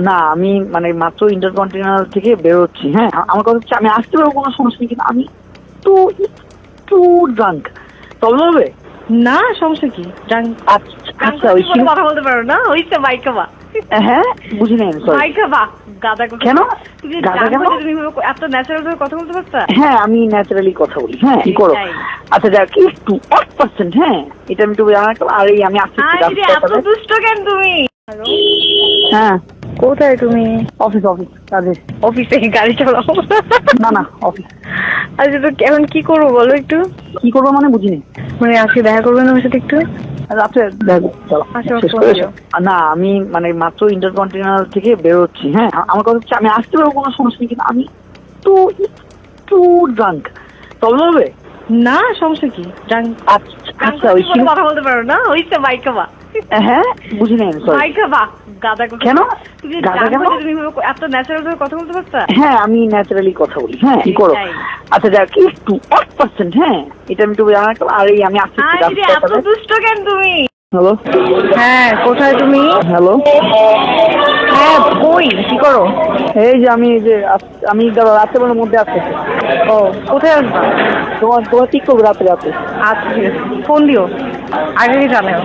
না আমি মানে মাত্র ইন্টারকন্টিনেন্টাল থেকে বেরোচ্ছি হ্যাঁ? আমার কথা হচ্ছে আমি আসতে পারব কোনো সমস্যা নেই কিন্তু আমি তো একটু ড্রাঙ্ক প্রবলেম হবে? না সমস্যা কি? ড্রাঙ্ক আচ্ছা আচ্ছা ওই কথা বলতে পারো না? ওইটা মাইকা বা হ্যাঁ বুঝি নাই সরি গাদা কেন? তুমি গাদা গাদা কেন? তুমি এত ন্যাচারাল ভাবে কথা বলতে পারতা? হ্যাঁ আমি ন্যাচারালি কথা বলি হ্যাঁ কি করো? আচ্ছা যাক একটু এক পার্সেন্ট হ্যাঁ এটা আমি একটু আর এই আমি আসছি এত দুষ্ট কেন তুমি? হ্যাঁ। কোথায় তুমি? অফিস অফিস কাজে অফিসে গাড়ি চালাও। না না অফিস আচ্ছা তো এখন কি করব বলো একটু? কি করব মানে বুঝিনি। মানে আজকে দেখা করবেন আমার সাথে একটু? রাত্রে আচ্ছা। আর না আমি মানে মাত্র ইন্টারকন্টিনেন্টাল থেকে বেরোচ্ছি হ্যাঁ? আমার কথা হচ্ছে আমি আসতে পারব কোনো সমস্যা নেই কিন্তু আমি তো একটু ড্রাঙ্ক প্রবলেম হবে? না সমস্যা কি? ড্রাঙ্ক আচ্ছা আচ্ছা ওই কথা বলতে পারো না ওইটা মাইকা বা হ্যাঁ? বুঝি নাই সরি গাদা কেন? তুমি গাদা কেন? তুমি এত ন্যাচারাল ভাবে কথা বলতে পারতা? হ্যাঁ আমি ন্যাচারালি কথা বলি। হ্যাঁ কি করো? আচ্ছা যাক একটু এক পার্সেন্ট হ্যাঁ এটা আমি জানা আর এই আমি আসছি এত দুষ্ট কেন তুমি? হ্যালো? হ্যাঁ কোথায় তুমি? হ্যালো? হ্যাঁ কই? কি করো? এই যে আমি যে আমি রাত্রেবেলার মধ্যে আসতেছি ও কোথায় আসবা তোমার তোমার ঠিক করবে রাত্রে রাত্রে আচ্ছা ঠিক আছে। ফোন দিও। আগে জানাও।